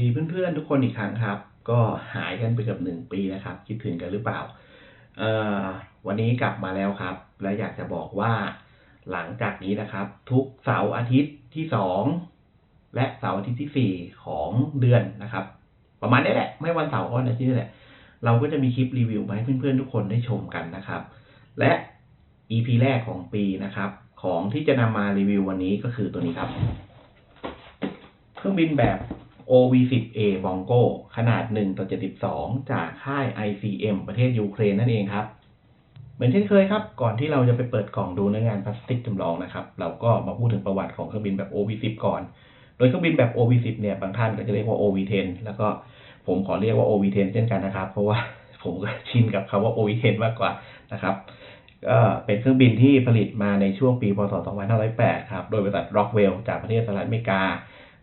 ดีเพื่อนๆทุกคนอีกครั้งครับ ก็หายกันไปเกือบหนึ่งปีนะครับ คิดถึงกันหรือเปล่าเอ่อวันนี้กลับมาแล้วครับ และอยากจะบอกว่า หลังจากนี้นะครับ ทุกเสาร์อาทิตย์ที่สองและเสาร์อาทิตย์ที่สี่ของเดือนนะครับ ประมาณนี้แหละ ไม่วันเสาร์ก็วันอาทิตย์นี่แหละเราก็จะมีคลิปรีวิวมาให้เพื่อนๆทุกคนได้ชมกันนะครับ และ EP แรกของปีนะครับ ของที่จะนำมารีวิววันนี้ก็คือตัวนี้ครับ เครื่องบินแบบ OV10A Bongo ขนาด 1 ต่อ 72 จากค่าย ICM ประเทศยูเครนนั่นเองครับ เหมือนเช่นเคยครับ ก่อนที่เราจะไปเปิดกล่องดูเนื้องานพลาสติกจำลองนะครับ เราก็มาพูดถึงประวัติของเครื่องบินแบบ OV10 ก่อน โดยเครื่องบินแบบ OV10 เนี่ย บางท่านก็จะเรียกว่า OV10 แล้วก็ผมขอเรียกว่า OV10 เช่นกันนะครับ เพราะว่าผมก็ชินกับคำว่า OV10 มากกว่านะครับก็เป็นเครื่องบินที่ผลิตมาในช่วงปี พศ 2508 ครับ โดยบริษัท Rockwell จากประเทศสหรัฐอเมริกา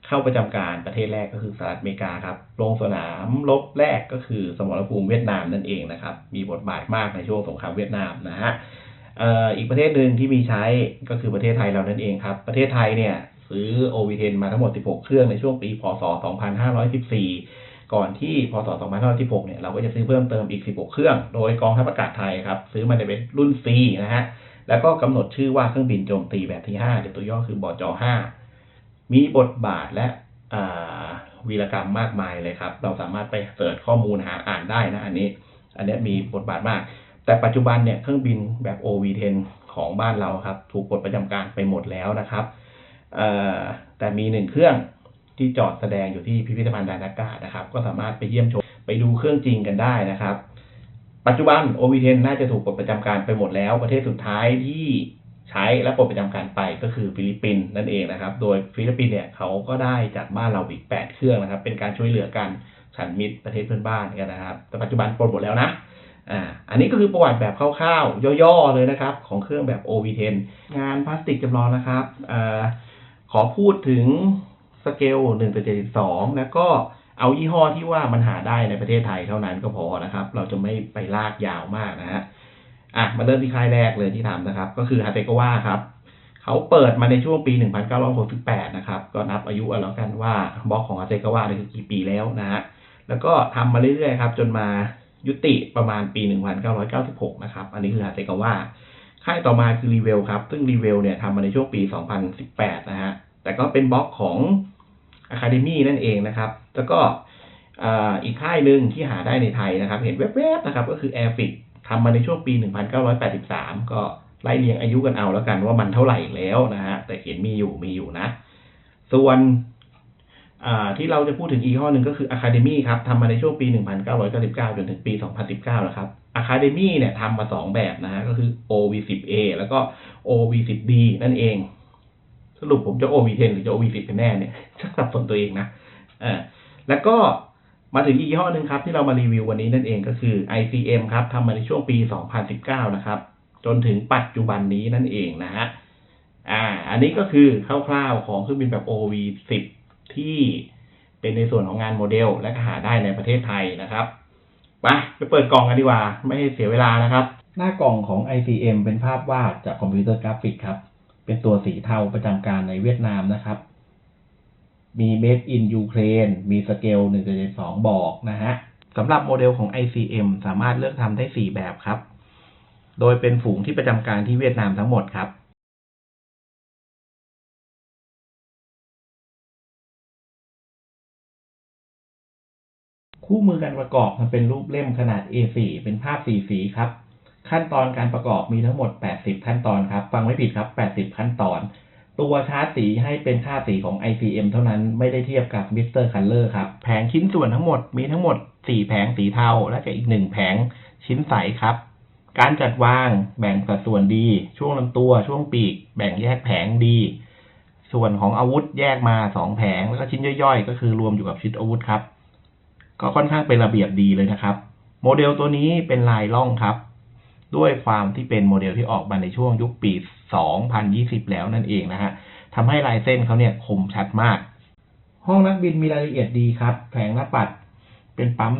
เข้าประจำการประเทศแรกก็คือสหรัฐอเมริกาครับลงสนามรบแรกก็คือสมรภูมิเวียดนามนั่นเองนะครับ มีบทบาทมากในช่วงสงครามเวียดนามนะฮะอีกประเทศหนึ่งที่มีใช้ก็คือประเทศไทยเรานั่นเองครับ ประเทศไทยเนี่ยซื้อ OV10 มาทั้งหมด 16 เครื่องในช่วงปีพศ 2514 ก่อนที่พศ 2516 เนี่ยเราก็จะซื้อเพิ่มเติมอีก 16 เครื่อง โดยกองทัพอากาศไทยครับ ซื้อมาในเป็นรุ่น C นะฮะ แล้วก็กำหนดชื่อว่าเครื่องบินโจมตีแบบที่5เดี๋ยวตัวย่อคือบจ5 มีบทบาทและวีรกรรมมากมายเลยครับ เราสามารถไปเสิร์ชข้อมูลหาอ่านได้นะอันนี้ อันนี้มีบทบาทมาก แต่ปัจจุบันเนี่ยเครื่องบินแบบ OV10 ของบ้านเราครับ ถูกปลดประจำการไปหมดแล้วนะครับแต่มีหนึ่งเครื่องที่จอดแสดงอยู่ที่พิพิธภัณฑ์ดานากานะครับ ก็สามารถไปเยี่ยมชมไปดูเครื่องจริงกันได้นะครับ ปัจจุบัน OV10 น่าจะถูกปลดประจำการไปหมดแล้ว ประเทศสุดท้ายที่ ใช้และปลดประจำการไปก็คือฟิลิปปินส์นั่นเองนะครับ โดยฟิลิปปินส์เนี่ยเขาก็ได้จากบ้านเราอีก 8 เครื่องนะครับ เป็นการช่วยเหลือกันฉันมิตรประเทศเพื่อนบ้านกันนะครับ แต่ปัจจุบันปลดหมดแล้วนะอ่าอันนี้ก็คือประวัติแบบคร่าวๆ ย่อๆเลยนะครับ ของเครื่องแบบ OV10 งานพลาสติกจำลองนะครับอ่าขอพูดถึงสเกล1ต่อ72 แล้วก็เอายี่ห้อที่ว่ามันหาได้ในประเทศไทยเท่านั้นก็พอนะครับ เราจะไม่ไปลากยาวมากนะฮะ อะมาเริ่มที่ค่ายแรกเลยที่ทำนะครับ ก็คือฮาเตกาวะครับเขาเปิดมาในช่วงปี 1968 นะครับ ก็นับอายุเอาแล้วกันว่าบล็อกของฮาเตกาวะเนี่ยคือกี่ปีแล้วนะฮะแล้วก็ทำมาเรื่อยๆครับ จนมายุติประมาณปี 1996 นะครับ อันนี้คือฮาเตกาวะค่ายต่อมาคือรีเวลครับ ซึ่งรีเวลเนี่ยทำมาในช่วงปี 2018 นะฮะ แต่ก็เป็นบล็อกของ Academy นั่นเองนะครับ แล้วก็อีกค่ายหนึ่งที่หาได้ในไทยนะครับ เห็นแวบๆนะครับ ก็คือ Airfix ทำมาในช่วงปี 1983 ก็ไล่เรียงอายุกันเอาแล้วกันว่ามันเท่าไหร่แล้วนะฮะแต่เห็นมีอยู่มีอยู่นะ ส่วนที่เราจะพูดถึงอีกข้อหนึ่งก็คือ Academy ครับทำมาในช่วงปี 1999 จนถึงปี 2019 นะครับ Academy เนี่ยทำมา 2 แบบนะฮะก็คือ OV10A แล้วก็ OV10D นั่นเอง สรุปผมจะ OV10 หรือจะ OV10 กันแน่เนี่ยชักสับสนตัวเองนะเออแล้วก็ มาถึงอีกยี่ห้อหนึ่งครับที่เรามารีวิววันนี้นั่นเองก็คือ ICM ครับทำมาในช่วงปี 2019 นะครับ จนถึงปัจจุบันนี้นั่นเองนะฮะอ่า อันนี้ก็คือคร่าวๆของเครื่องบินแบบ OV10 ที่เป็นในส่วนของงานโมเดลและก็หาได้ในประเทศไทยนะครับไปไปเปิดกล่องกันดีกว่า ไม่ให้เสียเวลานะครับ หน้ากล่องของ ICM เป็นภาพวาดจากคอมพิวเตอร์กราฟิกครับ เป็นตัวสีเทาประจำการในเวียดนามนะครับ มี Made in Ukraine มีสเกล1 2บอกนะฮะสำหรับโมเดลของ ICM สามารถเลือกทำได้ 4 แบบครับ โดยเป็นฝูงที่ประจำการที่เวียดนามทั้งหมดครับคู่มือการประกอบมันเป็นรูปเล่มขนาด A4 เป็นภาพสีสีครับ ขั้นตอนการประกอบมีทั้งหมด 80 ขั้นตอนครับ ฟังไม่ผิดครับ 80 ขั้นตอน ตัวชาร์ตสีให้เป็นค่าสีของ ICM เท่านั้นไม่ได้เทียบกับ Mr. Color ครับ แผงชิ้นส่วนทั้งหมดมีทั้งหมด 4 แผงสีเทา และก็อีก 1 แผงชิ้นใสครับ การจัดวางแบ่งสัดส่วนดี ช่วงลำตัวช่วงปีก แบ่งแยกแผงดี ส่วนของอาวุธแยกมา 2 แผง แล้วก็ชิ้นย่อยๆ ก็คือรวมอยู่กับชิ้นอาวุธครับ ก็ค่อนข้างเป็นระเบียบดีเลยนะครับ โมเดลตัวนี้เป็นลายล่องครับ ด้วยความที่เป็นโมเดลที่ออกมาในช่วงยุคปี 2020 แล้วนั่นเองนะฮะทำให้ลายเส้นเขาเนี่ยคมชัดมาก ห้องนักบินมีรายละเอียดดีครับ แผงหน้าปัด เป็นปั๊ม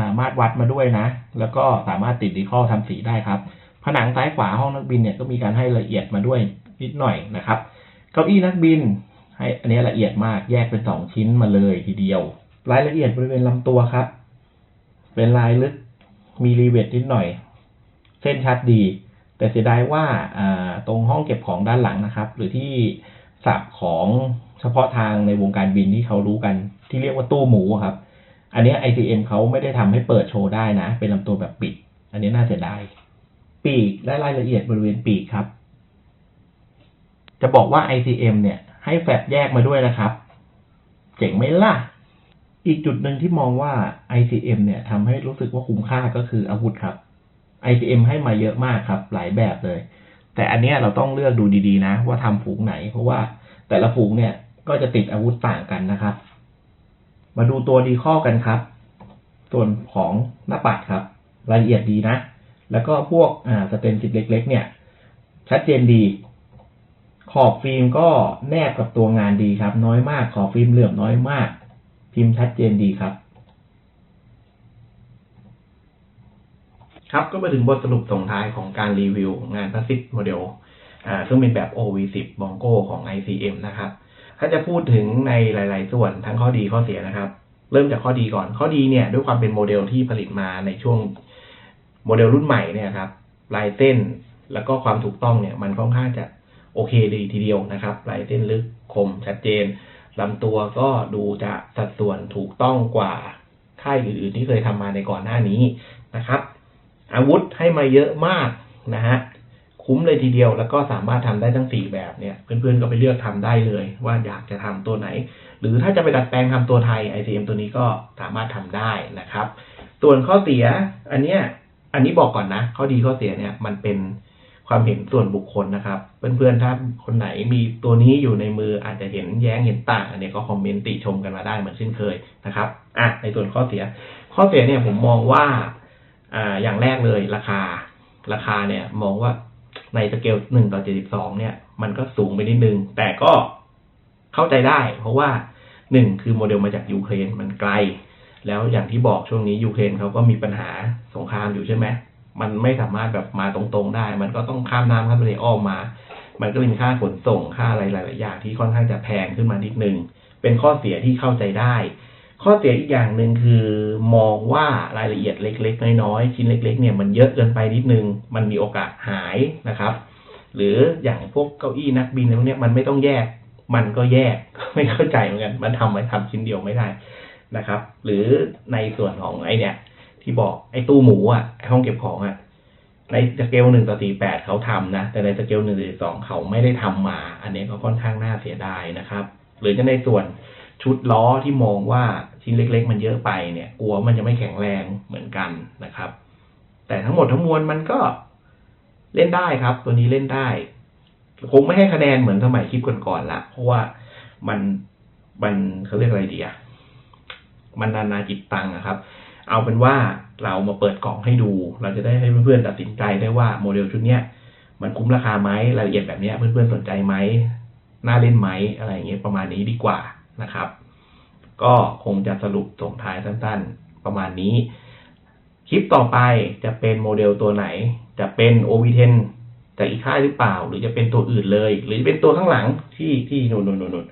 ามาตรวัดมาด้วยนะ แล้วก็สามารถติดดีคอลทำสีได้ครับ ผนังซ้ายขวาห้องนักบินเนี่ยก็มีการให้ละเอียดมาด้วยนิดหน่อยนะครับ เก้าอี้นักบิน ให้อันนี้ละเอียดมาก แยกเป็นสองชิ้นมาเลยทีเดียว รายละเอียดบริเวณลำตัวครับ เป็นลายลึก มีรีเวทนิดหน่อย เส้นชัดดี แต่เสียดายว่าตรงห้องเก็บของด้านหลังนะครับ หรือที่ศัพท์ของเฉพาะทางในวงการบินที่เขารู้กันที่เรียกว่าตู้หมูครับ อันนี้ ICM เขาไม่ได้ทำให้เปิดโชว์ได้นะ เป็นลำตัวแบบปิด อันนี้น่าเสียดายปีกและรายละเอียดบริเวณปีกครับ จะบอกว่า ICM เนี่ย ให้แฟลปแยกมาด้วยนะครับ เจ๋งไหมล่ะ อีกจุดหนึ่งที่มองว่า ICM เนี่ยทำให้รู้สึกว่าคุ้มค่าก็คืออาวุธครับ ICM ให้มาเยอะมากครับ หลายแบบเลย แต่อันเนี้ยเราต้องเลือกดูดีๆนะ ว่าทำฝูงไหน เพราะว่าแต่ละฝูงเนี่ยก็จะติดอาวุธต่างกันนะครับ มาดูตัวดีข้อกันครับ ส่วนของหน้าปัดครับ รายละเอียดดีนะ แล้วก็พวกอ่าสเตนซิปเล็ก ๆ เนี่ย ชัดเจนดี ขอบฟิล์มก็แนบกับตัวงานดีครับ น้อยมากขอบฟิล์มเหลื่อมน้อยมาก พิมพ์ชัดเจนดีครับ ครับก็มาถึงบทสรุปส่งท้ายของการรีวิวงานพาสิตโมเดลอ่าเครื่องบินแบบ OV10 Bongo ของ ICM นะครับ ถ้าจะพูดถึงในหลาย ๆ ส่วนทั้งข้อดีข้อเสียนะครับ เริ่มจากข้อดีก่อนข้อดีเนี่ยด้วยความเป็นโมเดลที่ผลิตมาในช่วงโมเดลรุ่นใหม่เนี่ยครับลายเส้นแล้วก็ความถูกต้องเนี่ยมันค่อนข้างจะโอเคดีทีเดียวนะครับลายเส้นลึกคมชัดเจนลำตัวก็ดูจะสัดส่วนถูกต้องกว่าค่ายอื่น ๆ ที่เคยทำมาในก่อนหน้านี้นะครับ อาวุธให้มาเยอะมากนะฮะคุ้มเลยทีเดียวแล้วก็สามารถทำได้ทั้งสี่แบบเนี่ยเพื่อนๆก็ไปเลือกทำได้เลย ว่าอยากจะทำตัวไหน หรือถ้าจะไปดัดแปลงทำตัวไทย ICM ตัวนี้ก็สามารถทำได้นะครับ ส่วนข้อเสียอันเนี้ยอันนี้บอกก่อนนะ ข้อดีข้อเสียเนี่ยมันเป็นความเห็นส่วนบุคคลนะครับ เพื่อนๆถ้าคนไหนมีตัวนี้อยู่ในมืออาจจะเห็นแย้งเห็นต่าง อันนี้ก็คอมเมนต์ติชมกันมาได้เหมือนเช่นเคยนะครับอะในส่วนข้อเสีย ข้อเสียเนี่ยผมมองว่า อ่าอย่างแรกเลยราคา ราคาเนี่ยมองว่าในสเกลหนึ่งต่อเจ็ดสิบสองเนี่ย มันก็สูงไปนิดนึง แต่ก็เข้าใจได้ เพราะว่าหนึ่งคือโมเดลมาจากยูเครนมันไกล แล้วอย่างที่บอกช่วงนี้ยูเครนเขาก็มีปัญหาสงครามอยู่ใช่ไหมมันไม่สามารถแบบมาตรงๆได้ มันก็ต้องข้ามน้ำข้ามทะเลอ้อมมา มันก็เลยมีค่าขนส่งค่าอะไรหลายๆอย่างที่ค่อนข้างจะแพงขึ้นมานิดนึง เป็นข้อเสียที่เข้าใจได้ ข้อเสียอีกอย่างหนึ่งคือมองว่ารายละเอียดเล็ก ๆ น้อยๆชิ้นเล็ก ๆ เนี่ยมันเยอะเกินไปนิดนึง มันมีโอกาสหายนะครับ หรืออย่างพวกเก้าอี้นักบินอะไรพวกนี้มันไม่ต้องแยก มันก็แยกไม่เข้าใจเหมือนกันมันทำไว้ทำชิ้นเดียวไม่ได้นะครับ หรือในส่วนของไอเนี่ย ที่บอกไอตู้หมูอะห้องเก็บของอะในสเกลหนึ่งต่อสี่แปดเขาทำนะ แต่ในสเกลหนึ่งต่อสองเขาไม่ได้ทำมา อันนี้ก็ค่อนข้างน่าเสียดายนะครับ หรือจะในส่วน ชุดล้อที่มองว่าชิ้นเล็ก ๆ มันเยอะไปเนี่ย กลัวมันจะไม่แข็งแรงเหมือนกันนะครับ แต่ทั้งหมดทั้งมวลมันก็เล่นได้ครับ ตัวนี้เล่นได้ คงไม่ให้คะแนนเหมือนสมัยคลิปก่อนๆละเพราะว่ามันมันเขาเรียกอะไรดีอะมันนานาจิตตังอะครับ เอาเป็นว่าเรามาเปิดกล่องให้ดู เราจะได้ให้เพื่อนๆตัดสินใจได้ว่าโมเดลชุดเนี้ยมันคุ้มราคาไหมรายละเอียดแบบเนี้ยเพื่อนๆสนใจไหมน่าเล่นไหมอะไรอย่างเงี้ยประมาณนี้ดีกว่า นะครับ ก็คงจะสรุปส่งท้ายสั้นๆ ประมาณนี้ คลิปต่อไปจะเป็นโมเดลตัวไหน จะเป็น OV10 จากอีกค่ายหรือเปล่า หรือจะเป็นตัวอื่นเลย หรือจะเป็นตัวข้างหลังที่ที่นู่นนู่นนู่น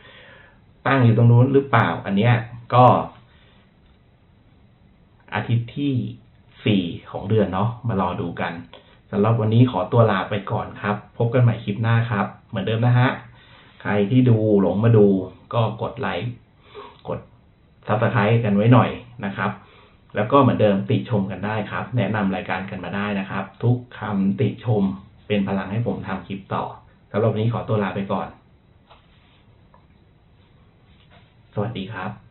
ตั้งอยู่ตรงนู้นหรือเปล่า อันเนี้ยก็ อาทิตย์ที่สี่ของเดือนเนาะมารอดูกันสำหรับวันนี้ขอตัวลาไปก่อนครับ พบกันใหม่คลิปหน้าครับ เหมือนเดิมนะฮะ ใครที่ดูหลงมาดู ก็กดไลค์กดซับสไครต์กันไว้หน่อยนะครับ แล้วก็เหมือนเดิมติชมกันได้ครับ แนะนำรายการกันมาได้นะครับ ทุกคำติชมเป็นพลังให้ผมทำคลิปต่อสำหรับวันนี้ขอตัวลาไปก่อน สวัสดีครับ